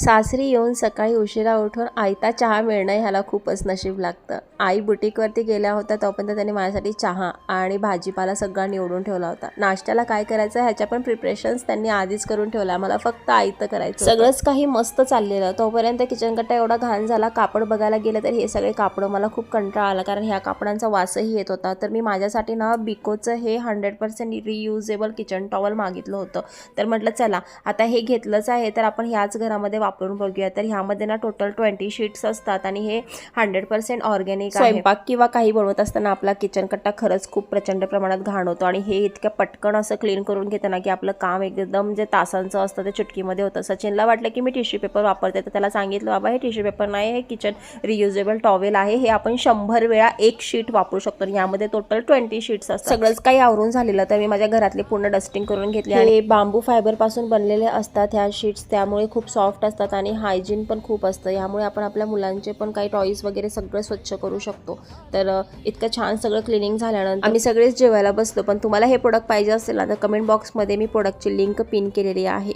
सासरी येऊन सकाळी उशिरा उठून आयता चहा मिळणं ह्याला खूपच नशीब लागतं. आई बुटीकवरती गेल्या होत्या तोपर्यंत त्यांनी माझ्यासाठी चहा आणि भाजीपाला सगळा निवडून ठेवला होता. नाश्त्याला काय करायचं ह्याच्या पण प्रिपरेशन्स त्यांनी आधीच करून ठेवला मला फक्त आयतं करायचं सगळंच काही मस्त चाललेलं. तोपर्यंत किचन कट्टा एवढा घाण झाला कापड बघायला गेलं तर हे सगळे कापडं मला खूप कंटाळा आला. कारण ह्या कापडांचा वासही येत होता. तर मी माझ्यासाठी ना बिकोचं हे hundred percent reusable kitchen towel मागितलं होतं. तर म्हटलं चला आता हे घेतलंच आहे तर आपण ह्याच घरामध्ये वापरून बघूया. तर ह्यामध्ये ना टोटल ट्वेंटी शीट्स असतात आणि हे हंड्रेड पर्सेंट ऑर्गॅनिक स्वयंपाक किंवा काही बनवत असताना आपला किचन कट्टा खरंच खूप प्रचंड प्रमाणात घाण होतो आणि हे इतक्या पटकन असं क्लीन करून घेताना की आपलं काम एकदम जे तासांचं असतं ते चुटकीमध्ये होतं. सचिनला वाटलं की मी टिश्यू पेपर वापरते तर त्याला सांगितलं बाबा हे टिश्यू पेपर नाही हे किचन रियुजेबल टॉवेल आहे. हे आपण शंभर वेळा एक शीट वापरू शकतो. आणि यामध्ये टोटल ट्वेंटी शीट्स असतात. सगळंच काही आवरून झालेलं. तर मी माझ्या घरातली पूर्ण डस्टिंग करून घेतली. आणि बांबू फायबरपासून बनलेले असतात ह्या शीट्स त्यामुळे खूप सॉफ्ट असतात. आणि हायजीन पण खूप असतं. यामुळे आपण आपल्या मुलांचे पण काही टॉईज वगैरे सगळं स्वच्छ करू शकतो. तर इतकं छान सगळं क्लिनिंग झाल्यानंतर आम्ही सगळेच जेवायला बसलो पण तुम्हाला हे प्रोडक्ट पाहिजे असेल ना तर कमेंट बॉक्समध्ये मी प्रोडक्टची लिंक पिन केलेली आहे.